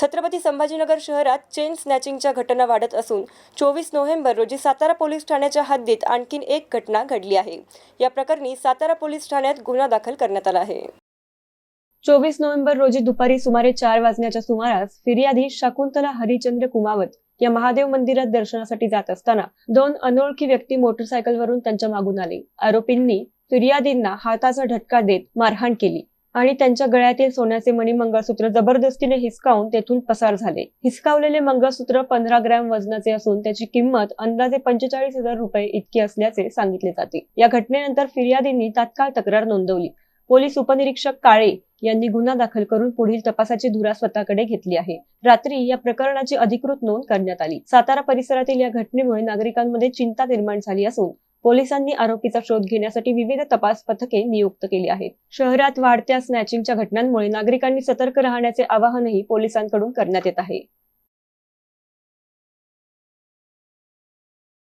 छत्रपती संभाजीनगर शहरात चेन स्नॅचिंगच्या घटना वाढत असून चोवीस नोव्हेंबर रोजी सातारा पोलीस ठाण्याच्या हद्दीत आणखीन एक घटना घडली आहे. या प्रकरणी सातारा पोलीस ठाण्यात गुन्हा दाखल करण्यात आला आहे. चोवीस नोव्हेंबर रोजी दुपारी सुमारे चार वाजण्याच्या सुमारास फिर्यादी शकुंतला हरिचंद्र कुमावत या महादेव मंदिरात दर्शनासाठी जात असताना दोन अनोळखी व्यक्ती मोटरसायकलवरून त्यांच्या मागून आले. आरोपींनी फिर्यादींना हाताचा ढटका देत मारहाण केली. आणि त्यांच्या गळ्यातील सोन्याचे मणी मंगळसूत्र जबरदस्तीने हिसकावून तेथून पसार झाले. हिसकावलेले मंगळसूत्र पंधरा ग्रॅम वजनाचे असून त्याची किंमत अंदाजे पंचेचाळीस हजार रुपये इतकी असल्याचे सांगितले जाते. या घटनेनंतर फिर्यादींनी तात्काळ तक्रार नोंदवली. पोलीस उपनिरीक्षक काळे यांनी गुन्हा दाखल करून पुढील तपासाची धुरा स्वतःकडे घेतली आहे. रात्री या प्रकरणाची अधिकृत नोंद करण्यात आली. सातारा परिसरातील या घटनेमुळे नागरिकांमध्ये चिंता निर्माण झाली असून पोलिसांनी आरोपीचा शोध घेण्यासाठी विविध तपास पथके नियुक्त केली आहेत. शहरात वाढत्या स्नॅचिंगच्या घटनांमुळे नागरिकांनी सतर्क राहण्याचे आवाहनही पोलिसांकडून करण्यात येत आहे.